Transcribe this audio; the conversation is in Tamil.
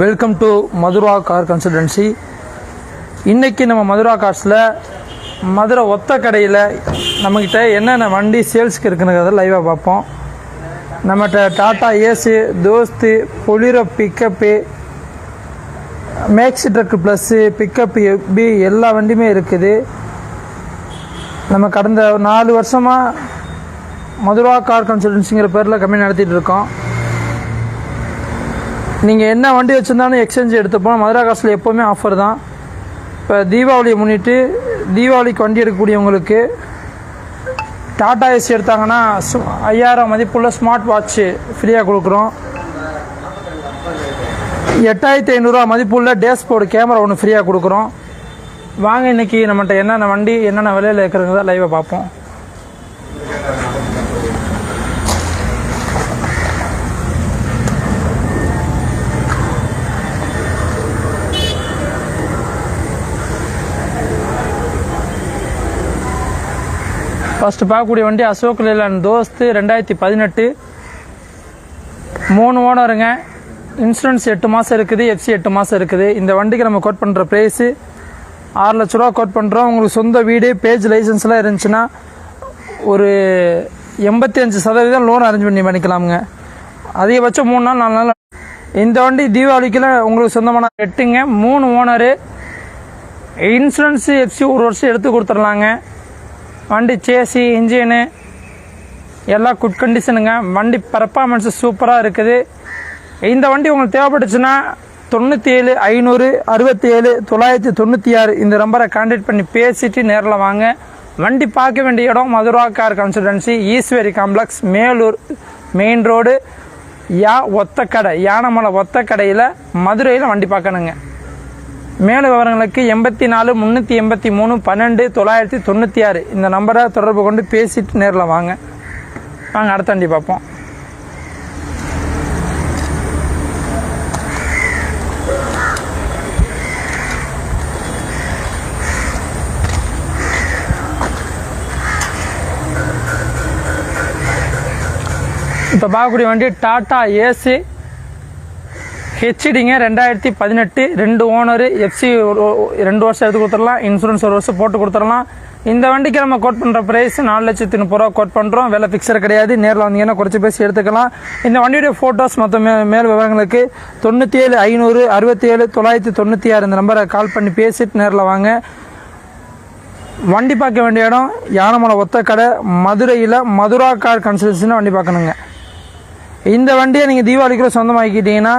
Welcome to Madura car consultancy இன்றைக்கி நம்ம மதுரா கார்ஸில் மதுரை ஒத்த கடையில் நம்மக்கிட்ட என்னென்ன வண்டி சேல்ஸ்க்கு இருக்குங்கிறத லைவாக பார்ப்போம். நம்மகிட்ட Tata AC Dost Bolero pickup maxi truck plus pickup எப்பி எல்லா வண்டியுமே இருக்குது. நம்ம கடந்த நாலு வருஷமாக மதுரா கார் கன்சல்டன்சிங்கிற பேரில் கம்பெனி நடத்திட்டு இருக்கோம். நீங்கள் என்ன வண்டி வச்சுருந்தாலும் எக்ஸ்சேஞ்ச் எடுத்துப்போம். மதுரா காசில் எப்போவுமே ஆஃபர் தான். இப்போ தீபாவளியை முன்னிட்டு தீபாவளிக்கு வண்டி எடுக்கக்கூடியவங்களுக்கு டாடா ஏசி எடுத்தாங்கன்னா ஐயாயிரம் மதிப்புள்ள ஸ்மார்ட் வாட்ச்சு ஃப்ரீயாக கொடுக்குறோம். எட்டாயிரத்தி ஐநூறுரூவா மதிப்புள்ள டேஷ்போர்டு கேமரா ஒன்று ஃப்ரீயாக கொடுக்குறோம். வாங்க இன்னைக்கு நம்மகிட்ட என்னென்ன வண்டி என்னென்ன விலையில் இருக்கிறதா லைவாக பார்ப்போம். ஃபஸ்ட்டு பார்க்கக்கூடிய வண்டி அசோக் லேலான் தோஸ்து ரெண்டாயிரத்தி பதினெட்டு. மூணு ஓனருங்க. இன்சூரன்ஸ் எட்டு மாதம் இருக்குது எஃப்சி எட்டு மாதம் இருக்குது. இந்த வண்டிக்கு நம்ம கோட் பண்ணுற ப்ரைஸு ஆறு லட்ச ரூபா கோட் பண்ணுறோம் உங்களுக்கு சொந்த வீடு பேஜ் லைசன்ஸ்லாம் இருந்துச்சுன்னா ஒரு எண்பத்தி அஞ்சு சதவீதம் லோன் அரேஞ்ச் பண்ணி பண்ணிக்கலாமுங்க. அதிகபட்சம் மூணு நாள் நாலு நாள். இந்த வண்டி தீபாவளிக்குலாம் உங்களுக்கு சொந்தமான எட்டுங்க. மூணு ஓனரு. இன்சூரன்ஸ் எஃப்சி ஒரு வருஷம் எடுத்து கொடுத்துர்லாங்க வண்டி சேசி இன்ஜினு எல்லாம் குட் கண்டிஷனுங்க வண்டி பர்ஃபார்மன்ஸு சூப்பராக இருக்குது. இந்த வண்டி உங்களுக்கு தேவைப்பட்டுச்சுன்னா தொண்ணூற்றி ஏழு ஐநூறு அறுபத்தி ஏழு தொள்ளாயிரத்தி தொண்ணூற்றி ஆறு இந்த நம்பரை கான்டாக்ட் பண்ணி பேசிட்டு நேரில் வாங்க. வண்டி பார்க்க வேண்டிய இடம் Madura car consultancy Eswari complex Melur main road யா ஒத்தக்கடை யானமலை ஒத்தக்கடையில் மதுரையில் வண்டி பார்க்கணுங்க. மேலும் விவரங்களுக்கு எண்பத்தி நாலு முந்நூற்றி எண்பத்தி மூணு பன்னெண்டு தொள்ளாயிரத்தி தொண்ணூற்றி ஆறு இந்த நம்பரை தொடர்பு கொண்டு பேசிட்டு நேரில் வாங்க. வாங்க அடுத்த வண்டி பார்ப்போம். இப்போ பார்க்கக்கூடிய வண்டி டாடா ஏசி. ஹெச்டிங்க ரெண்டாயிரத்தி பதினெட்டு ரெண்டு ஓனரு எஃப்சி ரெண்டு வருஷம் எடுத்து கொடுத்துடலாம் இன்சூரன்ஸ் ஒரு வருஷம் போட்டு கொடுத்துடலாம். இந்த வண்டிக்கு நம்ம கோட் பண்ணுற ப்ரைஸ் நாலு லட்சத்தி முப்பது ரூபா கோட் பண்ணுறோம் விலை ஃபிக்ஸர் கிடையாது. நேரில் வந்தீங்கன்னா குறைச்சி பேசி எடுத்துக்கலாம். இந்த வண்டியுடைய ஃபோட்டோஸ் மொத்தம் மே மேல் விவரங்களுக்கு தொண்ணூற்றி ஏழு ஐநூறு அறுபத்தி ஏழு தொள்ளாயிரத்தி தொண்ணூற்றி ஆறு இந்த நம்பரை கால் பண்ணி பேசிட்டு நேரில் வாங்க. வண்டி பார்க்க வேண்டிய இடம் யானமலை கடை மதுரையில் மதுரா கார் கன்சல்டன்சின்னு வண்டி பார்க்கணுங்க. இந்த வண்டியை நீங்கள் தீபாவளிக்குள்ள சொந்தமாக்கிட்டீங்கன்னா